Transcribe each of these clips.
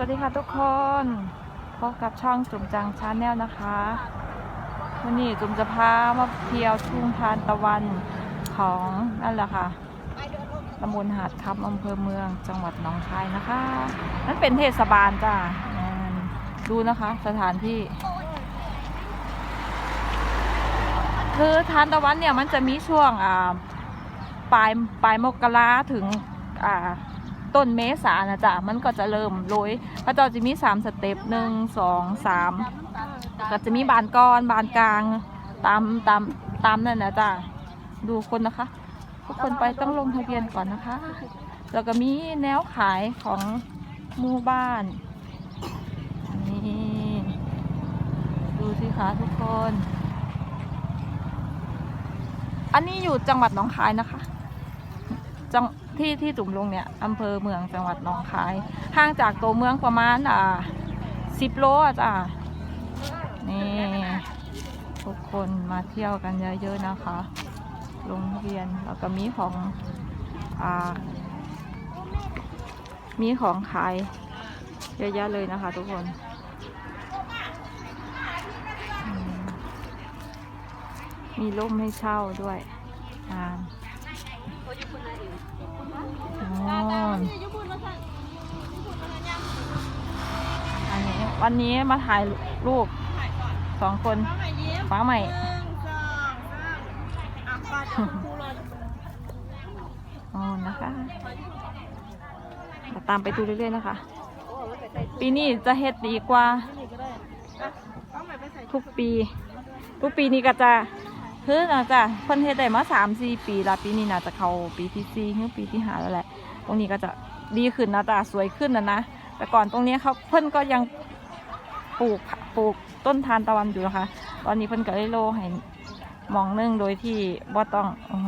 สวัสดีค่ะทุกคนพบกับช่องจุ่มจังชาแนลนะคะวันนี้จุ่มจะพามาเที่ยวทุ่งทานตะวันของนั่นแหละค่ะตำบลหาดคำอำเภอเมืองจังหวัดหนองคายนะคะนั่นเป็นเทศบาลจ้ะดูนะคะสถานที่คือทานตะวันเนี่ยมันจะมีช่วงปลายปลายมกราถึงอ่า ต้นเมษานะจ๊ะมันก็จะเริ่มโรยพระเจ้าจะมีสามสเต็ปหนึ่งสองสามก็จะมีบานก้อนบานกลางตามตามตามนั่นนะจ๊ะดูคนนะคะ ทุกคนไปต้องลงทะเบียนก่อนนะคะ แล้วก็มีแนวขายของหมู่บ้านนี่ดูสิคะทุกคน อันนี้อยู่จังหวัดหนองคายนะคะ จังที่ที่จุ่มลงเนี่ยอำเภอเมืองจังหวัดหนองคาย ห่างจากตัวเมืองประมาณอ่าสิบโลอะจ้ะนี่ทุกคนมาเที่ยวกันเยอะๆนะคะ โรงเรียนแล้วก็มีของอ่ามีของขายเยอะแยะเลยนะคะทุกคนมีร่มให้เช่าด้วยอ่า อ๋ออันนี้วันนี้มาถ่ายรูปสองคนฟ้าใหม่อ๋อนะคะเราตามไปดูเรื่อยๆนะคะ ปีนี้จะเฮ็ดดีกว่า ทุกปี ทุกปีนี้ก็จะ คือน่าจะเพิ่นเฮ็ดได้มาสามสี่ปีละปีนี้น่าจะเข้าปีที่สี่หรือปีที่ห้าแล้วแหละ ตรงนี้ก็จะดีขึ้นนะจ๊ะสวยขึ้นนะนะ แต่ก่อนตรงนี้เขาเพิ่นก็ยังปลูกปลูกต้นทานตะวันอยู่นะคะ ตอนนี้เพิ่นก็ได้โลให้หมองหนึงโดยที่บ่ต้องอ๋อ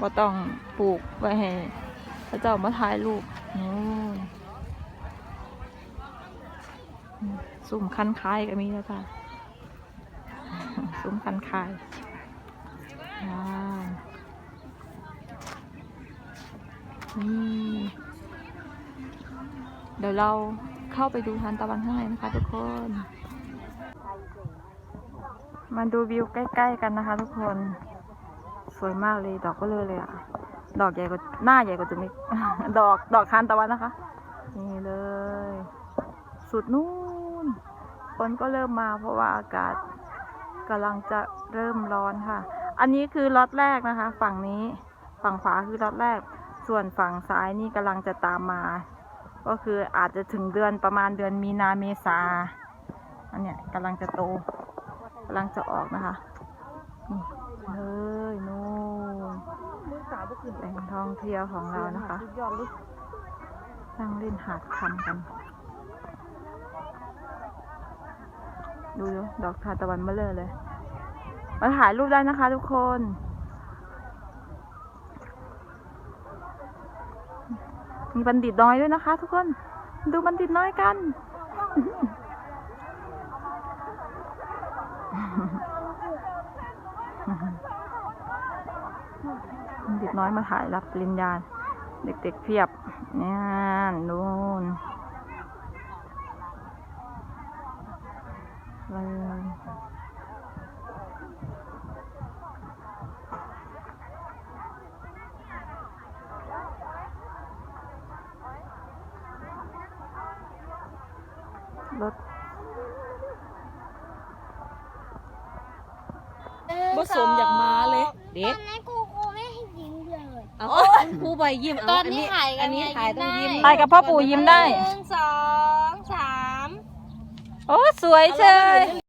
บ่ต้องปลูกไว้ให้พระเจ้ามาถ่ายรูปสุ่มคันคายก็มีแล้วจ้ะ ซุ้มคันคายว้าวนี่เดี๋ยวเราเข้าไปดูทานตะวันข้างในนะคะทุกคน มาดูวิวใกล้ ๆ กันนะคะทุกคน สวยมากเลยดอกก็เลยเลยอะดอกใหญ่กว่าหน้าใหญ่กว่าจุมิกดอกดอกทานตะวันนะคะ นี่เลย สุดนู่นฝนก็เริ่มมาเพราะว่าอากาศ กำลังจะเริ่มร้อนค่ะ อันนี้คือล็อตแรกนะคะ ฝั่งนี้ฝั่งขวาคือล็อตแรก ส่วนฝั่งซ้ายนี่กำลังจะตามมา ก็คืออาจจะถึงเดือนประมาณเดือนมีนาเมษาอันเนี้ยกำลังจะโตกำลังจะออกนะคะนี่เลยนู่นแหล่งท่องเที่ยวของเรานะคะนั่งเล่นหาดคำกัน ดูดูดอกทานตะวันเบลอเลย มาถ่ายรูปได้นะคะทุกคน มีบัณฑิตน้อยด้วยนะคะ ทุกคน ดูบัณฑิตน้อยกัน บัณฑิตน้อยมาถ่ายรับปริญญา เด็กๆเพียบเนี่ยนู่น เลย รถผสมอยากมาเลย เด็กตอนนั้นกูครูไม่ให้ยิ้มเลยเอาครูใบยิ้มตอนนี้ถ่ายกันอันนี้ไงถ่ายต้องยิ้มยิ้มไปกับพ่อปู่ยิ้มได้ หนึ่งสองสาม โอ้ สวยเชย